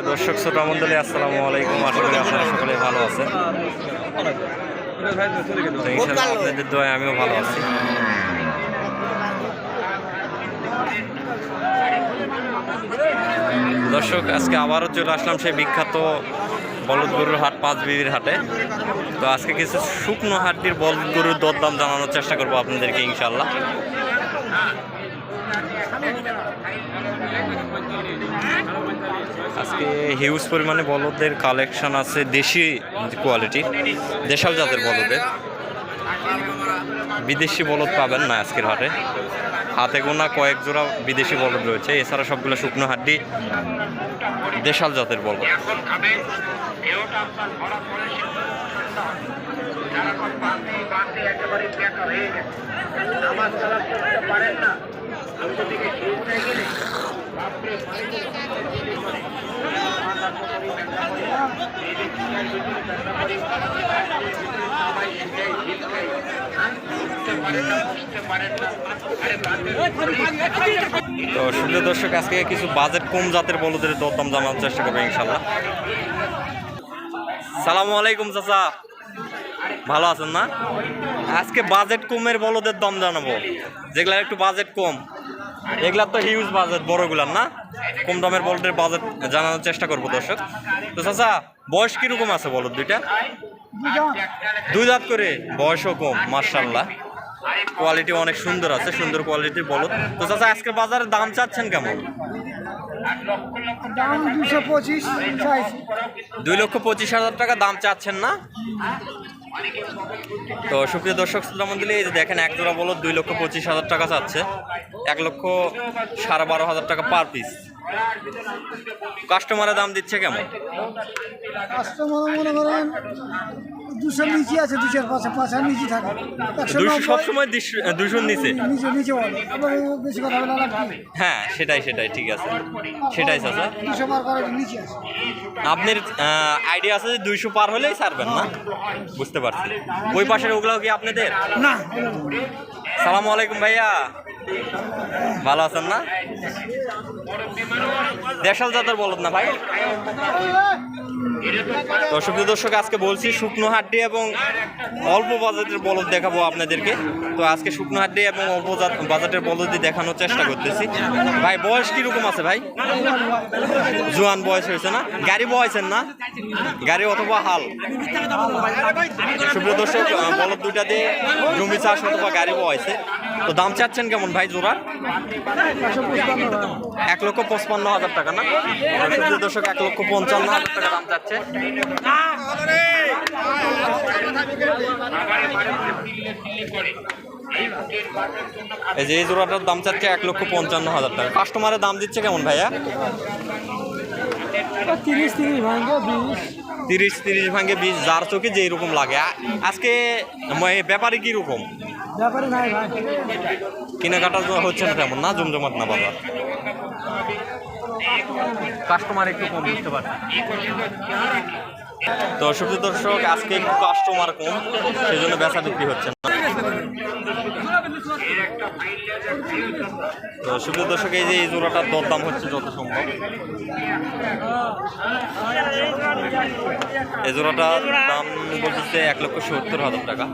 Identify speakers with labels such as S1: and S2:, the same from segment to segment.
S1: দর্শক শ্রোতা মন্ডলী আসসালামু আলাইকুম। আশা করি আপনারা সকলে ভালো আছেন। আপনাদের দোয়ায় আমিও ভালো আছি। দর্শক, আজকে আবারও চলে আসলাম সেই বিখ্যাত বলদ গরুর হাট, পাঁচ বিবির হাটে। তো আজকে কিছু শুকনো হাটটির বলদ গরুর দরদাম জানানোর চেষ্টা করব আপনাদেরকে ইনশাল্লাহ আজকে হিউজ পরিমাণে বলদের কালেকশন আছে দেশি কোয়ালিটির দেশাল জাতের বলদের। বিদেশি বলদ পাবেন না আজকের হাটে। হাতে গোনা কয়েক জোড়া বিদেশি বলদ রয়েছে, এছাড়া সবগুলো শুকনো হাড্ডি দেশাল জাতের বলদ।
S2: করতে পারেন না। তো
S1: সুপ্রিয় দর্শক, আজকে কিছু বাজেট কম জাতের বলদের দরদাম জানার চেষ্টা করব ইনশাল্লাহ। সালামু আলাইকুম, চাচা। ভালো আছেন না? আজকে বাজেট কমের বলদের দম জানাব। যেগুলা একটু বাজেট কম। এগুলার তো হিউজ বাজেট বড়গুলার না? কম দমের বলদের বাজেট জানানোর চেষ্টা করব দর্শক। তো চাচা, বয়স কীরকম আছে বলদ দুইটা? দুই দাঁত করে? বয়সও কম মার্শাল্লাহ কোয়ালিটি অনেক সুন্দর আছে সুন্দর কোয়ালিটির বলদ। তো চাচা আজকে বাজারে দাম চাচ্ছেন কেমন?
S3: দাম দুশো পঁচিশ
S1: দুই লক্ষ পঁচিশ হাজার টাকা দাম চাচ্ছেন না? তো সুপ্রিয় দর্শক শ্রোতা মন্ডলী এই যে দেখেন এক জোড়া বলদ দুই লক্ষ পঁচিশ হাজার টাকা চাচ্ছে। এক লক্ষ সাড়ে বারো হাজার টাকা পার পিস কাস্টমারের দাম দিচ্ছে কেমন?
S3: কাস্টমার মনে করেন দুশো নিচে আছে দুশোর পাশে পাশে নিচে থাকে। একশো
S1: দুইশো সবসময় দুশোর নিচে?
S3: নিচে নিচে বলে। আবার বেশি কথা বলে
S1: হ্যাঁ সেটাই সেটাই ঠিক আছে। সেটাই চাচা।
S3: দুশো পার করে নিচে আছে।
S1: আপনার আইডিয়া আছে যে দুইশো পার হলেই ছাড়বেন না? বুঝতে পারছি। ওই পাশের ওগুলাও কি আপনাদের?
S3: না।
S1: সালামু আলাইকুম ভাইয়া। ভালো আছেন না? দেশাল জাতের বলদ না ভাই? দর্শক দর্শক, আজকে বলছি শুকনো হাড্ডি এবং অল্প বাজেটের বলদ দেখাবো আপনাদেরকে। তো আজকে শুকনো হাড্ডি এবং অল্প বাজেটের বলদই দেখানোর চেষ্টা করতেছি। ভাই, বয়স কীরকম আছে ভাই? জোয়ান বয়স হয়েছে না? গাড়ি বয়সেন না? গাড়ি অথবা হাল? সুপ্রিয় দর্শক বলদ দুইটা দিয়ে জমি চাষ অথবা গাড়ি বয়সে তো দাম চাচ্ছেন কেমন ভাই জোড়া? এক লক্ষ পঁচপান্ন হাজার টাকা না? দর্শক এক লক্ষ পঞ্চান্ন হাজার টাকা দাম চাচ্ছে। এই যে এই জোড়াটার দাম চাচ্ছে এক লক্ষ পঞ্চান্ন হাজার টাকা। কাস্টমারের দাম দিচ্ছে কেমন ভাইয়া?
S3: তিরিশ তিরিশ ভাঙবে বিশ।
S1: তিরিশ তিরিশ ভাঙে বিশ যার চোখে যেই রকম লাগে। আজকে ব্যাপারে কি রকম
S3: ব্যাপারে নাই ভাই।
S1: কেনাকাটা তো হচ্ছে না তেমন না জমজমাট না বাবা কাস্টমার একটু কম বুঝতে পারছে। তো দর্শক আজকে একটু কাস্টমার কম সেজন্য বেচা বিক্রি হচ্ছে না। তো সুপ্রিয় দর্শক এই যে এই জোড়াটার দরদাম হচ্ছে যত সম্ভব। এই জোড়াটার দাম বলতেছে এক লক্ষ সত্তর হাজার টাকা।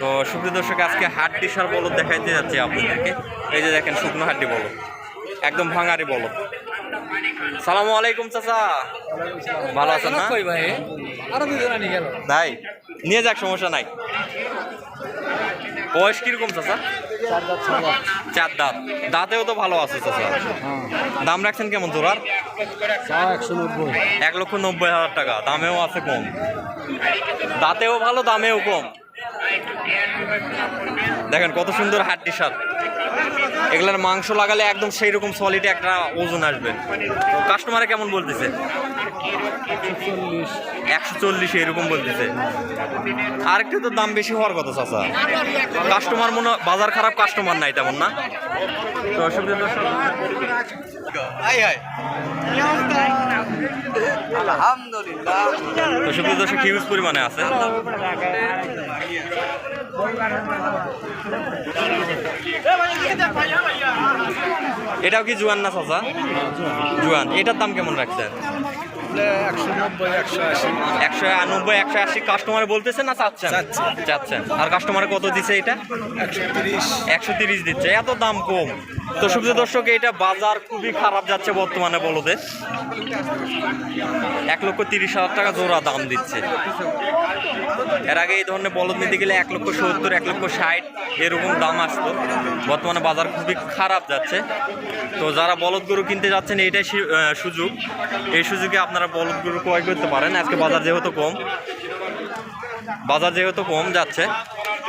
S1: তো সুপ্রিয় দর্শক আজকে হাড্ডি সার বলদ দেখাইতে যাচ্ছে আপনাদেরকে। এই যে দেখেন শুকনো হাড্ডি বলদ। একদম ভাঙারি বলদ। সালামু আলাইকুম চাচা। ভালো আছেন না?
S3: ভাই?
S1: নিয়ে যাক সমস্যা নাই। বয়স কীরকম চাচা? চার দাঁত দাঁতেও তো ভালো আছে চাচা দাম রাখছেন কেমন
S3: একশো
S1: এক লক্ষ নব্বই হাজার টাকা। দামেও আছে কম। দাঁতেও ভালো দামেও কম। দেখেন কত সুন্দর হাড্ডি সার এগুলার মাংস লাগালে একদম সেই রকম সলিড একটা ওজন আসবে। তো কাস্টমারে কেমন বলতেছে? একশো চল্লিশ এরকম বলতেছে। আরেকটু তো দাম বেশি হওয়ার কথা চাচা। কাস্টমার মনে বাজার খারাপ কাস্টমার নাই তেমন না? তো অসুবিধা
S3: আলহামদুলিল্লাহ।
S1: তো হিউজ পরিমাণে আছে। এটাও কি জুয়ান না চাচা? জুয়ান। এটার দাম কেমন রাখছেন?
S4: একশো নব্বই একশো আশি।
S1: কাস্টমার বলতেছে না চাচ্ছেন? চাচ্ছেন। আর কাস্টমারে কত দিছে এটা?
S4: একশো তিরিশ।
S1: দিচ্ছে এত দাম কম। তো সুবিধা দর্শক এটা বাজার খুবই খারাপ যাচ্ছে বর্তমানে বলতে এক লক্ষ তিরিশ হাজার টাকা জোড়া দাম দিচ্ছে। এর আগে এই ধরনের বলদ নিতে গেলে এক লক্ষ সত্তর এক লক্ষ ষাট এরকম দাম আসতো। বর্তমানে বাজার খুবই খারাপ যাচ্ছে। তো যারা বলদ গরু কিনতে যাচ্ছেন এইটাই সি- সুযোগ। এই সুযোগে আপনারা বলদ গরু ক্রয় করতে পারেন, আজকে বাজার যেহেতু কম। বাজার যেহেতু কম যাচ্ছে,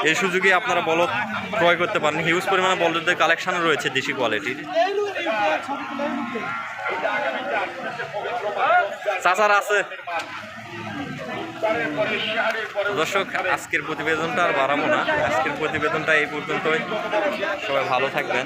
S1: এই সুযোগে আপনারা বলদ ক্রয় করতে পারেন। হিউজ পরিমাণে বলদের কালেকশনও রয়েছে দেশি কোয়ালিটির চাচার আছে। দর্শক, আজকের প্রতিবেদনটা আর বাড়াবো না। আজকের প্রতিবেদনটা এই পর্যন্তই। সবাই ভালো থাকবেন।